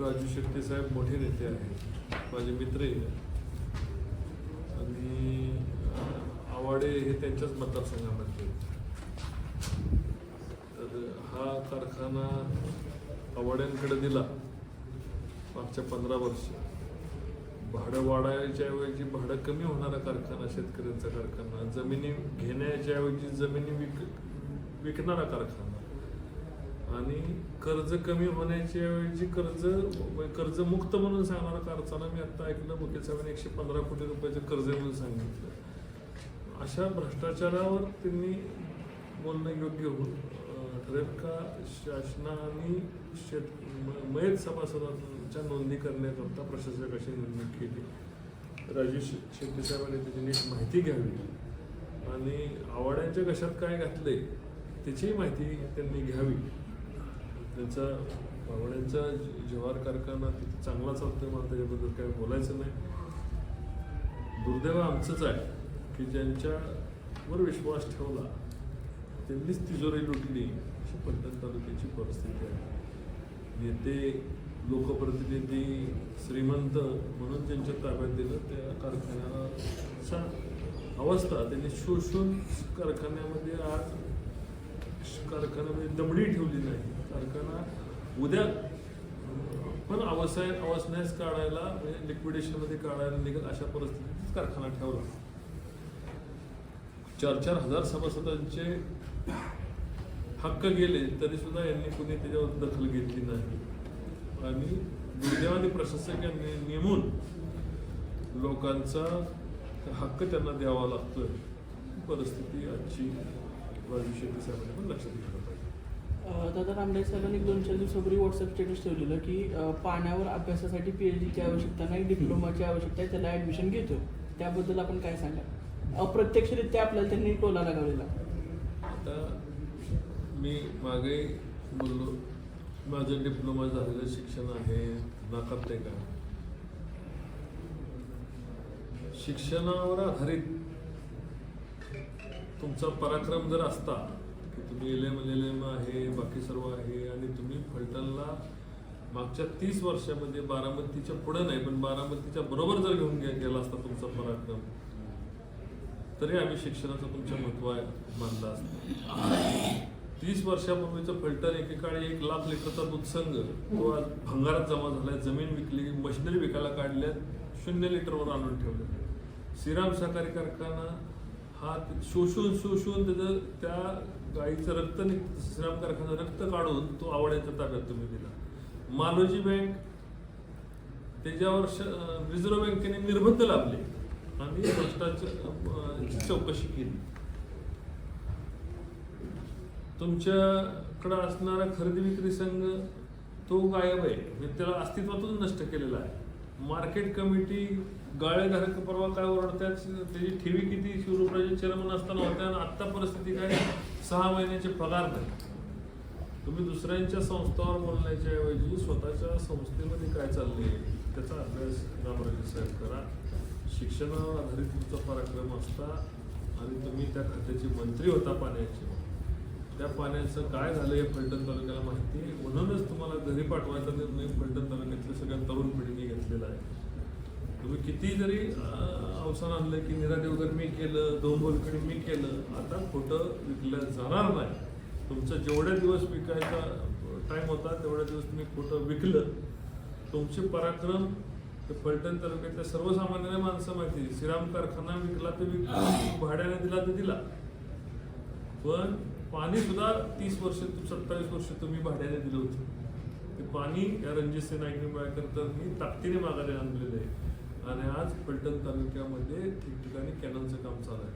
राजू शेट्टी साहेब मोठे नेते आहेत. माझे मित्रही आहेत. आणि आवाडे हे त्यांच्याच मतदारसंघामध्ये तर हा कारखाना आवाड्यांकडे दिला मागच्या पंधरा वर्ष. भाडं वाढायच्या ऐवजी भाडं कमी होणारा कारखाना शेतकऱ्यांचा कारखाना जमिनी घेण्याच्या ऐवजी जमिनी विक विकणारा कारखाना. आणि कर्ज कमी होण्याच्या ऐवजी कर्ज म्हणजे कर्जमुक्त म्हणून सांगणारा कारखाना मी आता ऐकलं मुख्य साहेबांनी एकशे पंधरा कोटी रुपयाचं कर्ज म्हणून सांगितलं. अशा भ्रष्टाचारावर त्यांनी बोलणं योग्य होईल ठरेल का? शासनाने शेत म- मयत सभासदांच्या नोंदणी करण्याकरता प्रशासकाशी नेमणूक केली. राजू शेट्टी साहेबांनी त्याची नीट माहिती घ्यावी. आणि आवाड्यांच्या कशात काय घातले त्याचीही माहिती त्यांनी घ्यावी. त्यांचा आवाड्यांचा जव्हार कारखाना तिथे चांगला चालतोय मला त्याच्याबद्दल काही बोलायचं नाही. दुर्दैव आमचंच आहे की ज्यांच्यावर विश्वास ठेवला त्यांनीच तिजोरी लुटली अशी पलटण तालुक्याची परिस्थिती आहे. नेते लोकप्रतिनिधी श्रीमंत म्हणून त्यांच्या ताब्यात दिलं त्या कारखान्याचा अवस्था त्यांनी शोषून कारखान्यामध्ये आज कारखान्यामध्ये दमडी ठेवली नाही. कारखाना उद्या पण अवसाय अवसण्यास काढायला म्हणजे लिक्विडेशनमध्ये काढायला निघत अशा परिस्थितीत कारखाना ठेवला. चार चार हजार सभासदांचे हक्क गेले तरी सुद्धा यांनी कुणी त्याच्यावर दखल घेतली नाही. आणि दुर्दैवाने प्रशासकांनी नेमून लोकांचा हक्क त्यांना द्यावा लागतोय. परिस्थिती आजची राजू शेट्टी साहेबांनी पण लक्षात घेतलं पाहिजे. दादा रामडे सरांनी एक दोन चार दिवसापूर्वी व्हॉट्सअप स्टेटस ठेवलेलं की पाण्यावर अभ्यासासाठी पीएच डीची आवश्यकता नाही डिप्लोमाची आवश्यकता आहे त्याला ॲडमिशन घेतो त्याबद्दल आपण काय सांगा अप्रत्यक्षरित्या आपल्याला त्यांनी टोला लगावलेला आता मी मागे बोललो माझं डिप्लोमा झालेलं शिक्षण आहे नाकारते का? शिक्षणावर आधारित तुमचा पराक्रम जर असता की तुम्ही एल एम एल एम आहे सर्व आहे आणि तुम्ही फलटणला मागच्या तीस वर्षामध्ये बारामतीच्या पुढे नाही पण बारामतीच्या बरोबर जर घेऊन गेला असता तुमचा पराक्रम तरी आम्ही शिक्षणाचं तुमचं महत्त्व मानलं असतं. तीस वर्षापूर्वीचं फलटण एकेकाळी एक लाख लिटरचा दूध संघ तो आज भंगारात जमा झालाय जमीन विकली मशिनरी विकायला काढल्या शून्य लिटरवर आणून ठेवलं श्रीराम सहकारी कारखाना हा शोषून शोषून त्याचं त्या गाईचं रक्त नि श्रीराम कारखाना रक्त काढून तो आवड्याच्या ताब्यात तुम्ही दिला. मालोजी बँक त्याच्यावर रिझर्व्ह बँकेने निर्बंध लाभले आणि भ्रष्टाचार चौकशी केली. तुमच्याकडं असणारा खरेदी विक्री संघ तो गायब आहे. म्हणजे त्याला अस्तित्वातून नष्ट केलेला आहे. मार्केट कमिटी गाळेधारक परवा काय ओरडतात त्याची ठेवी किती शिवरूपराजे चेअरमन असताना होत्या आणि आत्ता परिस्थिती काय? सहा महिन्याचे पगार नाही. तुम्ही दुसऱ्यांच्या संस्थावर बोलण्याच्या ऐवजी स्वतःच्या संस्थेमध्ये काय चाललंय त्याचा अभ्यास रामराजे साहेब करा. शिक्षणावर आधारित तुमचा पराक्रम असता आणि तुम्ही त्या खात्याचे मंत्री होता पाण्याचे. त्या पाण्याचं काय झालं हे फलटण तालुक्याला माहिती आहे. म्हणूनच तुम्हाला घरी पाठवायचा निर्णय फलटण तालुक्यातल्या सगळ्या तरुण पिढीने घेतलेला आहे. तुम्ही किती जरी अवसान आणलं की निरा देवगर मी केलं दोन बोलकडे मी केलं आता खोटं विकलं जाणार नाही. तुमचं जेवढे दिवस विकायचा टाइम होता तेवढ्या दिवस तुम्ही खोटं विकलं. तुमचे पराक्रम ते फलटण तालुक्यातल्या सर्वसामान्य माणसं माहिती श्रीराम कारखाना विकला तर विकला भाड्याने दिला तर दिला. पण पाणी सुद्धा तीस वर्ष सत्तावीस वर्ष तुम्ही भाड्याने दिलं होतं. ते पाणी या रणजित सिंह नाईक निंबाळकरनी ताकदीने मागायला आणलेलं आहे. आणि आज फलटण तालुक्यामध्ये ठिकठिकाणी कॅनलचं काम चालू आहे.